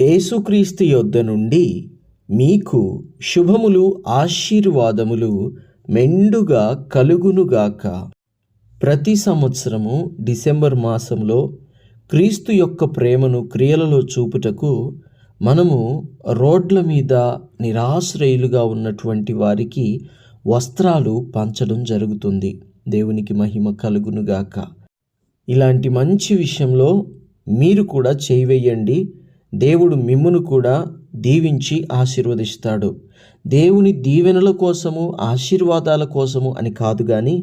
ఏసుక్రీస్తు యొద్ద నుండి మీకు శుభములు ఆశీర్వాదములు మెండుగా కలుగునుగాక. ప్రతి సంవత్సరము డిసెంబర్ మాసంలో క్రీస్తు యొక్క ప్రేమను క్రియలలో చూపుటకు మనము రోడ్ల మీద నిరాశ్రయులుగా ఉన్నటువంటి వారికి వస్త్రాలు పంచడం జరుగుతుంది. దేవునికి మహిమ కలుగునుగాక. ఇలాంటి మంచి విషయంలో మీరు కూడా చేయివేయండి దేవుడు మిమ్మును కూడా దీవించి ఆశీర్వదిస్తాడు. దేవుని దీవెనల కోసము ఆశీర్వాదాల కోసము అని కాదు కానీ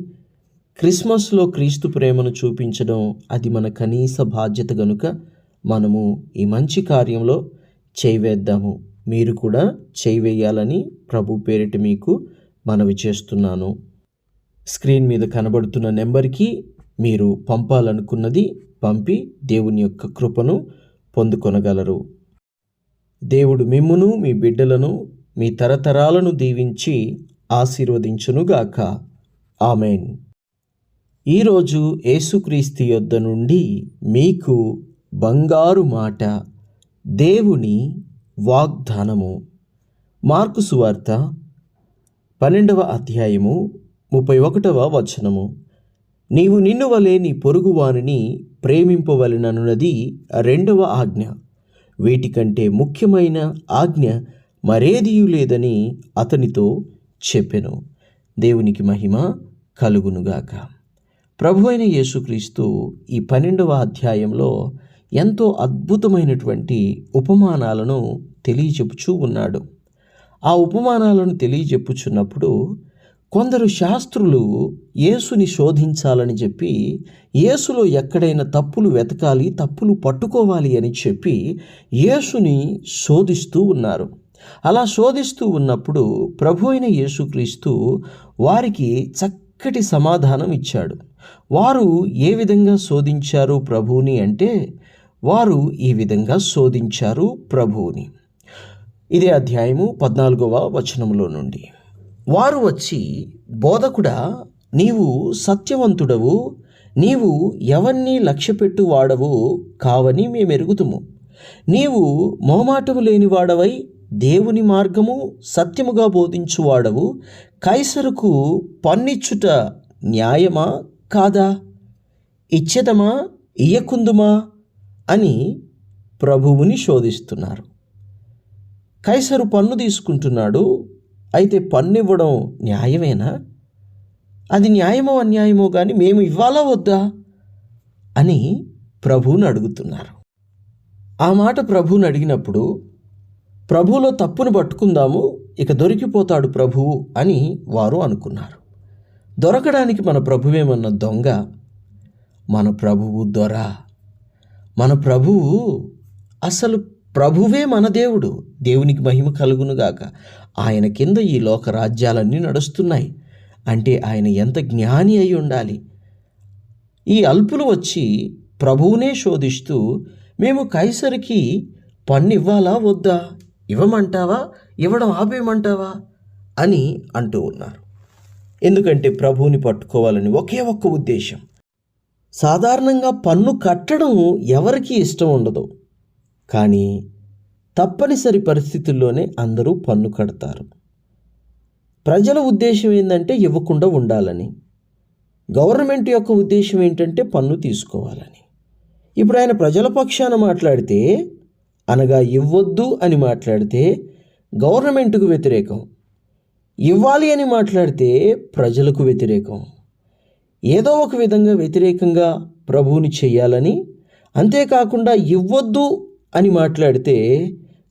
క్రిస్మస్లో క్రీస్తు ప్రేమను చూపించడం అది మన కనీస బాధ్యత గనుక మనము ఈ మంచి కార్యంలో చేయివేద్దాము. మీరు కూడా చేయివేయాలని ప్రభు పేరిట మీకు మనవి చేస్తున్నాను. స్క్రీన్ మీద కనబడుతున్న నెంబర్కి మీరు పంపాలనుకున్నది పంపి దేవుని యొక్క కృపను పొందుకొనగలరు. దేవుడు మిమ్మును మీ బిడ్డలను మీ తరతరాలను దీవించి ఆశీర్వదించునుగాక. ఆమెన్. ఈరోజు యేసుక్రీస్తు యొద్ద నుండి మీకు బంగారు మాట దేవుని వాగ్దానము. మార్కు సువార్త పన్నెండవ అధ్యాయము ముప్పై ఒకటవ వచనము. నీవు నిన్ను వలే నీ పొరుగువానిని ప్రేమింపవలననున్నది రెండవ ఆజ్ఞ. వీటికంటే ముఖ్యమైన ఆజ్ఞ మరేదియూ లేదని అతనితో చెప్పెను. దేవునికి మహిమ కలుగునుగాక. ప్రభు అయిన యేసుక్రీస్తు ఈ పన్నెండవ అధ్యాయంలో ఎంతో అద్భుతమైనటువంటి ఉపమానాలను తెలియచెప్పుచూ ఉన్నాడు. ఆ ఉపమానాలను తెలియజెప్పుచున్నప్పుడు కొందరు శాస్త్రులు యేసుని శోధించాలని చెప్పి యేసులో ఎక్కడైనా తప్పులు వెతకాలి తప్పులు పట్టుకోవాలి అని చెప్పి యేసుని శోధిస్తూ ఉన్నారు. అలా శోధిస్తూ ఉన్నప్పుడు ప్రభు అయిన యేసుక్రీస్తు వారికి చక్కటి సమాధానం ఇచ్చాడు. వారు ఏ విధంగా శోధించారు ప్రభువుని అంటే వారు ఈ విధంగా శోధించారు ప్రభువుని. ఇదే అధ్యాయము పద్నాలుగవ వచనంలో నుండి. వారు వచ్చి బోధకుడా నీవు సత్యవంతుడవు నీవు ఎవరిని లక్ష్యపెట్టు వాడవు కావని మేమెరుగుతుము. నీవు మోమాటము లేనివాడవై దేవుని మార్గము సత్యముగా బోధించువాడవు. కైసరుకు పన్నిచ్చుట న్యాయమా కాదా? ఇచ్చేదమా? ఇయ్యకుందుమా? అని ప్రభువుని శోధిస్తున్నారు. కైసరు పన్ను తీసుకుంటున్నాడు. అయితే పన్ను ఇవ్వడం న్యాయమేనా? అది న్యాయమో అన్యాయమో కానీ మేము ఇవ్వాలా వద్దా? అని ప్రభువుని అడుగుతున్నారు. ఆ మాట ప్రభువుని అడిగినప్పుడు ప్రభువులో తప్పును పట్టుకుందాము ఇక దొరికిపోతాడు ప్రభువు అని వారు అనుకున్నారు. దొరకడానికి మన ప్రభువేమన్న దొంగ మన ప్రభువు దొర. మన ప్రభువు అసలు ప్రభువే మన దేవుడు. దేవునికి మహిమ కలుగునుగాక. ఆయన కింద ఈ లోక రాజ్యాలన్నీ నడుస్తున్నాయి. అంటే ఆయన ఎంత జ్ఞాని అయి ఉండాలి? ఈ అల్పులు వచ్చి ప్రభువునే శోధిస్తూ మేము కైసరికి పన్ను ఇవ్వాలా వద్దా? ఇవ్వమంటావా? ఇవ్వడం ఆపేయమంటావా? అని అంటూ ఉన్నారు. ఎందుకంటే ప్రభువుని పట్టుకోవాలని ఒకే ఒక్క ఉద్దేశం. సాధారణంగా పన్ను కట్టడం ఎవరికి ఇష్టం ఉండదు. కానీ తప్పనిసరి పరిస్థితుల్లోనే అందరూ పన్ను కడతారు. ప్రజల ఉద్దేశం ఏంటంటే ఇవ్వకుండా ఉండాలని. గవర్నమెంట్ యొక్క ఉద్దేశం ఏంటంటే పన్ను తీసుకోవాలని. ఇప్పుడు ఆయన ప్రజల పక్షాన మాట్లాడితే అనగా ఇవ్వద్దు అని మాట్లాడితే గవర్నమెంట్కు వ్యతిరేకం. ఇవ్వాలి అని మాట్లాడితే ప్రజలకు వ్యతిరేకం. ఏదో ఒక విధంగా వ్యతిరేకంగా ప్రభువుని చెయ్యాలని అంతేకాకుండా ఇవ్వద్దు అని మాట్లాడితే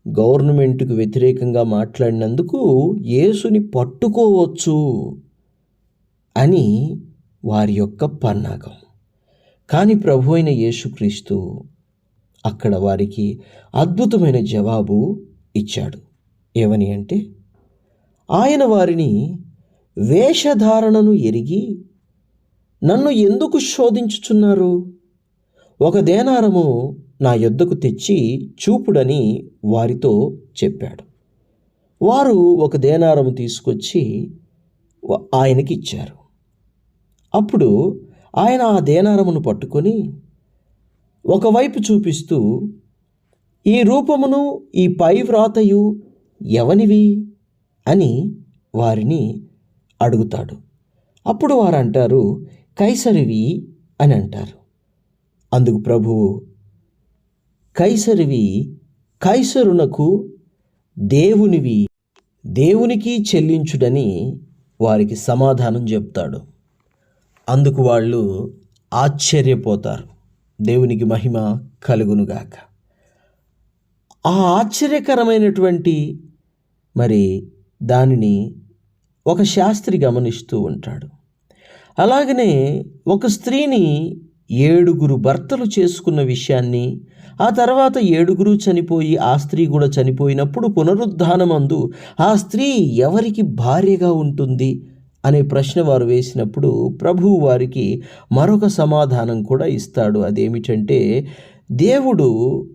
గవర్నమెంట్కు వ్యతిరేకంగా మాట్లాడినందుకు యేసుని పట్టుకోవచ్చు అని వారి యొక్క పన్నాగం. కానీ ప్రభు అయిన యేసుక్రీస్తు అక్కడ వారికి అద్భుతమైన జవాబు ఇచ్చాడు. ఏమని అంటే ఆయన వారిని వేషధారణను ఎరిగి నన్ను ఎందుకు శోధించుచున్నారు? ఒక దేనారము నా యొద్దకు తెచ్చి చూపుడని వారితో చెప్పాడు. వారు ఒక దేనారము తీసుకొచ్చి ఆయనకి ఇచ్చారు అప్పుడు ఆయన ఆ దేనారమును పట్టుకొని ఒకవైపు చూపిస్తూ ఈ రూపమును ఈ పై వ్రాతయు ఎవనివి? అని వారిని అడుగుతాడు. అప్పుడు వారు అంటారు కైసరివి అని అంటారు. అందుకు ప్రభువు కైసరివి కైసరునకు దేవునివి దేవునికి చెల్లించుడని వారికి సమాధానం చెప్తాడు. అందుకు వాళ్ళు ఆశ్చర్యపోతారు. దేవునికి మహిమ కలుగునుగాక ఆ ఆశ్చర్యకరమైనటువంటి మరి దానిని ఒక శాస్త్రి గమనిస్తూ ఉంటాడు. అలాగనే ఒక స్త్రీని ఏడుగురు భర్తలు చేసుకున్న విషయాన్ని ఆ తర్వాత ఏడుగురు చనిపోయి ఆ స్త్రీ కూడా చనిపోయినప్పుడు పునరుద్ధానమందు ఆ స్త్రీ ఎవరికి భార్యగా ఉంటుంది అనే ప్రశ్న వారు వేసినప్పుడు ప్రభువు వారికి మరొక సమాధానం కూడా ఇస్తాడు. అదేమిటంటే దేవుడు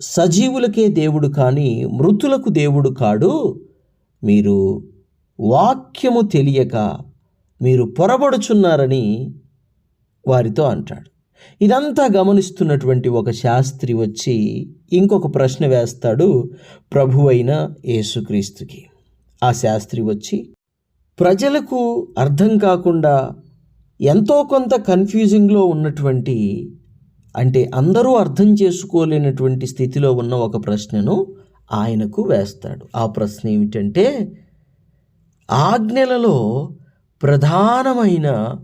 సజీవులకే దేవుడు కానీ మృతులకు దేవుడు కాడు. మీరు వాక్యము తెలియక మీరు పొరబడుచున్నారని వారితో అంటాడు. ఇదంతా గమనిస్తున్నటువంటి ఒక శాస్త్రి వచ్చి ఇంకొక ప్రశ్న వేస్తాడు ప్రభువైన యేసుక్రీస్తుకి. ఆ శాస్త్రి వచ్చి ప్రజలకు అర్థం కాకుండా ఎంతో కొంత కన్ఫ్యూజింగ్లో ఉన్నటువంటి అంటే అందరూ అర్థం చేసుకోలేనటువంటి స్థితిలో ఉన్న ఒక ప్రశ్నను ఆయనకు వేస్తాడు. ఆ ప్రశ్న ఏమిటంటే ఆజ్ఞలలో ప్రధానమైన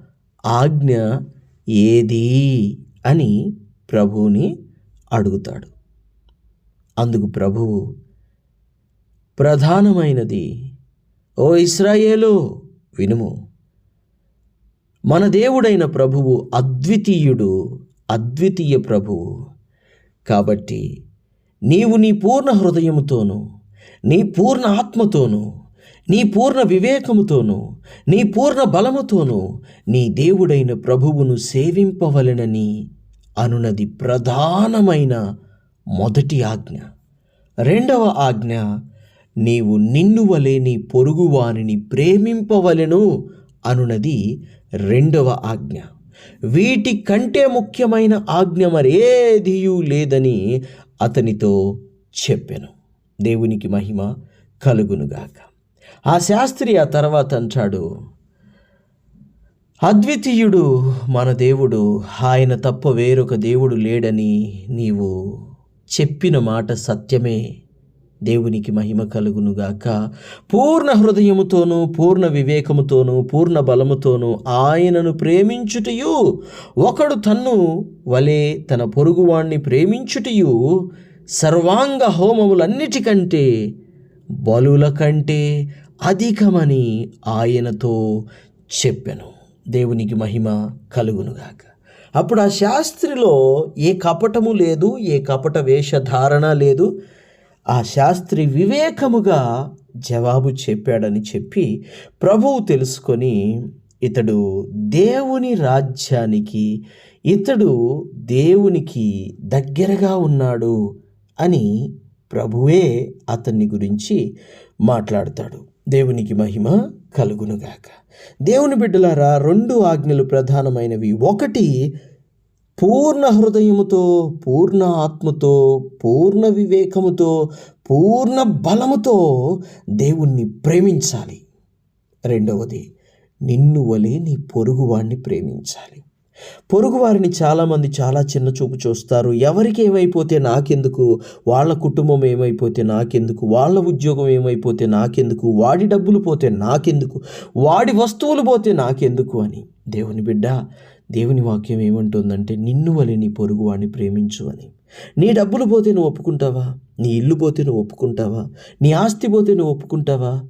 ఆజ్ఞ ఏది అని ప్రభువుని అడుగుతాడు. అందుకు ప్రభువు ప్రధానమైనది ఓ ఇస్రాయేలు వినుము మన దేవుడైన ప్రభువు అద్వితీయుడు అద్వితీయ ప్రభువు. కాబట్టి నీవు నీ పూర్ణ హృదయముతోను నీ పూర్ణ ఆత్మతోనూ నీ పూర్ణ వివేకముతోను నీ పూర్ణ బలముతోను నీ దేవుడైన ప్రభువును సేవింపవలెనని అనునది ప్రధానమైన మొదటి ఆజ్ఞ. రెండవ ఆజ్ఞ నీవు నిన్ను వలె నీ పొరుగువానిని ప్రేమింపవలెను అనునది రెండవ ఆజ్ఞ. వీటి కంటే ముఖ్యమైన ఆజ్ఞ మరేదియూ లేదని అతనితో చెప్పెను. దేవునికి మహిమ కలుగునుగాక. ఆ శాస్త్రి ఆ తర్వాత అంటాడు అద్వితీయుడు మన దేవుడు ఆయన తప్ప వేరొక దేవుడు లేడని నీవు చెప్పిన మాట సత్యమే. దేవునికి మహిమ కలుగునుగాక. పూర్ణ హృదయముతోనూ పూర్ణ వివేకముతోనూ పూర్ణ బలముతోనూ ఆయనను ప్రేమించుటయు ఒకడు తన్ను వలె తన పొరుగువాణ్ణి ప్రేమించుటయు సర్వాంగ హోమములన్నిటికంటే బలుల కంటే అధికమని ఆయనతో చెప్పాను. దేవునికి మహిమ కలుగునుగాక అప్పుడు ఆ శాస్త్రిలో ఏ కపటము లేదు ఏ కపట వేషధారణ లేదు. ఆ శాస్త్రి వివేకముగా జవాబు చెప్పాడని చెప్పి ప్రభువు తెలుసుకొని ఇతడు దేవుని రాజ్యానికి ఇతడు దేవునికి దగ్గరగా ఉన్నాడు అని ప్రభువే అతన్ని గురించి మాట్లాడతాడు. దేవునికి మహిమ కలుగునుగాక. దేవుని బిడ్డలారా రెండు ఆజ్ఞలు ప్రధానమైనవి. ఒకటి పూర్ణ హృదయముతో పూర్ణ ఆత్మతో పూర్ణ వివేకముతో పూర్ణ బలముతో దేవుణ్ణి ప్రేమించాలి. రెండవది నిన్ను వలే నీ పొరుగువాణ్ణి ప్రేమించాలి. పొరుగువారిని చాలామంది చాలా చిన్న చూపు చూస్తారు. ఎవరికి ఏమైపోతే నాకెందుకు? వాళ్ళ కుటుంబం ఏమైపోతే నాకెందుకు? వాళ్ళ ఉద్యోగం ఏమైపోతే నాకెందుకు? వాడి డబ్బులు పోతే నాకెందుకు? వాడి వస్తువులు పోతే నాకెందుకు అని. దేవుని బిడ్డ దేవుని వాక్యం ఏమంటుందంటే నిన్ను వలె నీ పొరుగువాడిని ప్రేమించు అని. నీ డబ్బులు పోతే నువ్వు ఒప్పుకుంటావా? నీ ఇల్లు పోతే నువ్వు ఒప్పుకుంటావా? నీ ఆస్తి పోతే నువ్వు ఒప్పుకుంటావా?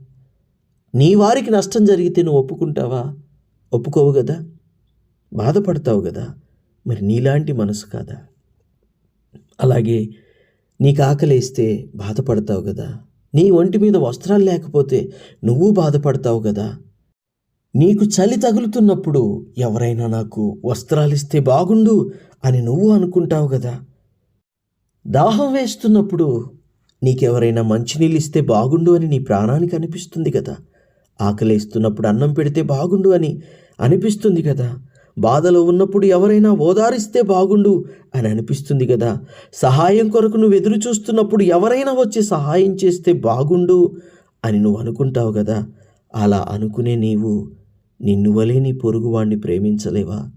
నీ వారికి నష్టం జరిగితే నువ్వు ఒప్పుకుంటావా? ఒప్పుకోవు కదా? బాధపడతావు కదా మరి నీలాంటి మనసు కాదా? అలాగే నీకు ఆకలేస్తే బాధపడతావు కదా నీ ఒంటి మీద వస్త్రాలు లేకపోతే నువ్వు బాధపడతావు కదా నీకు చలి తగులుతున్నప్పుడు ఎవరైనా నాకు వస్త్రాలు ఇస్తే బాగుండు అని నువ్వు అనుకుంటావు కదా దాహం వేస్తున్నప్పుడు నీకెవరైనా మంచినీళ్ళు ఇస్తే బాగుండు అని నీ ప్రాణానికి అనిపిస్తుంది కదా ఆకలేస్తున్నప్పుడు అన్నం పెడితే బాగుండు అని అనిపిస్తుంది కదా బాధలో ఉన్నప్పుడు ఎవరైనా ఓదారిస్తే బాగుండు అని అనిపిస్తుంది కదా. సహాయం కొరకు నువ్వు ఎదురు చూస్తున్నప్పుడు ఎవరైనా వచ్చి సహాయం చేస్తే బాగుండు అని నువ్వు అనుకుంటావు కదా. అలా అనుకునే నీవు నిన్ను వలే నీ పొరుగువాణ్ణి ప్రేమించలేవా?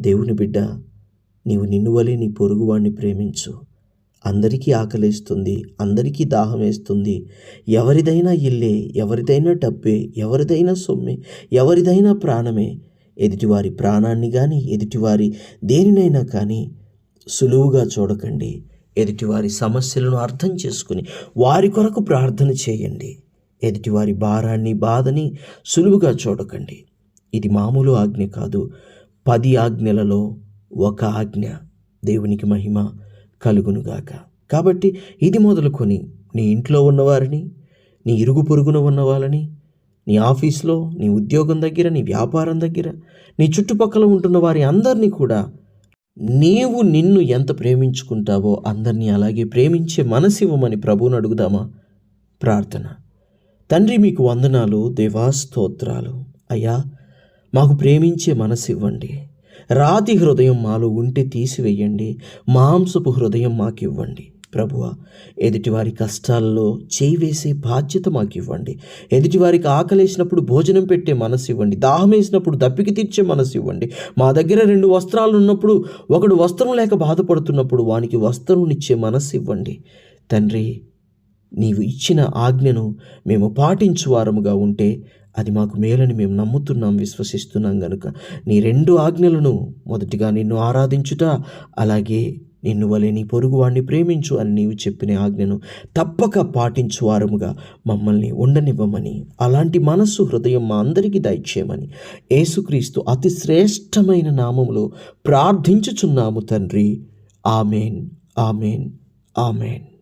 దేవుని బిడ్డ నీవు నిన్ను వలే నీ పొరుగువాణ్ణి ప్రేమించు. అందరికీ ఆకలేస్తుంది అందరికీ దాహం వేస్తుంది. ఎవరిదైనా ఇల్లే ఎవరిదైనా డబ్బే ఎవరిదైనా సొమ్మే ఎవరిదైనా ప్రాణమే ఎదుటివారి ప్రాణాన్ని కానీ ఎదుటివారి దేనినైనా కానీ సులువుగా చూడకండి. ఎదుటివారి సమస్యలను అర్థం చేసుకుని వారి కొరకు ప్రార్థన చేయండి. ఎదుటివారి భారాన్ని బాధని సులువుగా చూడకండి. ఇది మామూలు ఆజ్ఞ కాదు. పది ఆజ్ఞలలో ఒక ఆజ్ఞ దేవునికి మహిమ కలుగునుగాక కాబట్టి ఇది మొదలుకొని నీ ఇంట్లో ఉన్నవారిని నీ ఇరుగు పొరుగున ఉన్న వాళ్ళని నీ ఆఫీస్లో నీ ఉద్యోగం దగ్గర నీ వ్యాపారం దగ్గర నీ చుట్టుపక్కల ఉంటున్న వారి అందరినీ కూడా నీవు నిన్ను ఎంత ప్రేమించుకుంటావో అందరినీ అలాగే ప్రేమించే మనసివ్వమని ప్రభువుని అడుగుదామా? ప్రార్థన. తండ్రి మీకు వందనాలు దేవాస్తోత్రాలు అయ్యా మాకు ప్రేమించే మనసు ఇవ్వండి. రాతి హృదయం మాలో ఉంటే తీసివేయండి. మాంసపు హృదయం మాకు ఇవ్వండి ప్రభువ ఎదుటివారి కష్టాల్లో చేయి వేసే బాధ్యత మాకు ఇవ్వండి ఎదుటివారికి ఆకలేసినప్పుడు భోజనం పెట్టే మనసు ఇవ్వండి దాహం వేసినప్పుడు దప్పికి తీర్చే మనసు ఇవ్వండి మా దగ్గర రెండు వస్త్రాలు ఉన్నప్పుడు ఒకడు వస్త్రం లేక బాధపడుతున్నప్పుడు వానికి వస్త్రంనిచ్చే మనసు ఇవ్వండి తండ్రి నీవు ఇచ్చిన ఆజ్ఞను మేము పాటించువారముగా ఉంటే అది మాకు మేలని మేము నమ్ముతున్నాం విశ్వసిస్తున్నాం గనుక. నీ రెండు ఆజ్ఞలను మొదటిగా నిన్ను ఆరాధించుట అలాగే నిన్ను వలె నీ పొరుగువాణ్ణి ప్రేమించు అని నీవు చెప్పిన ఆజ్ఞను తప్పక పాటించు వారముగా మమ్మల్ని ఉండనివ్వమని అలాంటి మనస్సు హృదయం మా అందరికీ దయచేయమని యేసుక్రీస్తు అతి శ్రేష్టమైన నామములో ప్రార్థించుచున్నాము తండ్రి. ఆమెన్. ఆమెన్. ఆమెన్.